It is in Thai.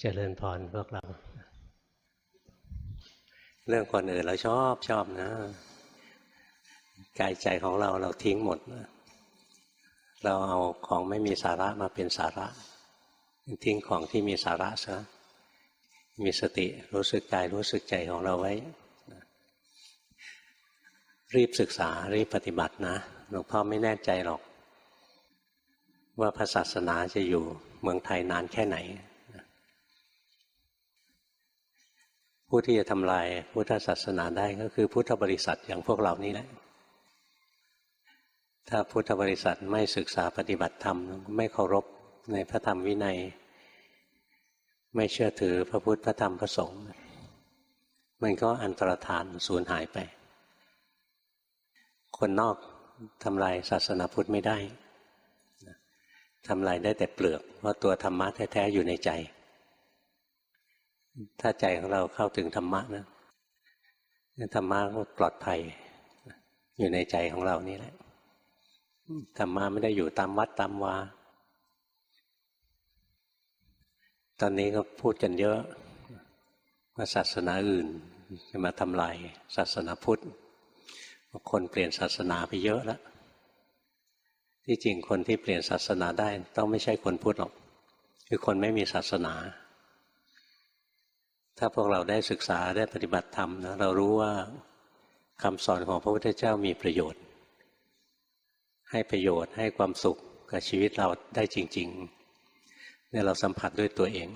เจริญพรพวกเรา เรื่องคนอื่นเราชอบชอบนะ กายใจของเราเราทิ้งหมด เราเอาของไม่มีสาระมาเป็นสาระ ทิ้งของที่มีสาระซะมีสติรู้สึกกายรู้สึกใจของเราไว้ รีบศึกษารีบปฏิบัตินะหลวงพ่อไม่แน่ใจหรอก ว่าพระศาสนาจะอยู่เมืองไทยนานแค่ไหน ผู้ที่จะทำลายพุทธศาสนาได้ก็คือพุทธบริษัทอย่างพวกเรานี่แหละ ถ้าพุทธบริษัทไม่ศึกษาปฏิบัติธรรม ไม่เคารพในพระธรรมวินัย ไม่เชื่อถือพระพุทธพระธรรมพระสงฆ์มันก็อันตรธานสูญหายไป คนนอกทำลายศาสนาพุทธไม่ได้ทำลายได้แต่เปลือก เพราะตัวธรรมะแท้ ๆ อยู่ในใจ ถ้าใจของเราเข้าถึงธรรมะนะธรรมะก็ปลอดภัย อยู่ในใจของเรานี่แหละธรรมะไม่ได้อยู่ตามวัดตามวาตอนนี้ก็พูดกันเยอะว่าศาสนาอื่นจะมาทำลายศาสนาพุทธคนเปลี่ยนศาสนาไปเยอะแล้วที่จริงคนที่เปลี่ยนศาสนาได้ ต้องไม่ใช่คนพุทธหรอก คือคนไม่มีศาสนา ถ้าพวกเราได้ศึกษาได้ปฏิบัติธรรมนะเรารู้ว่าคำสอนของพระพุทธเจ้ามีประโยชน์ ให้ประโยชน์ให้ความสุขกับชีวิตเราได้จริงๆเนี่ยเราสัมผัสด้วยตัวเอง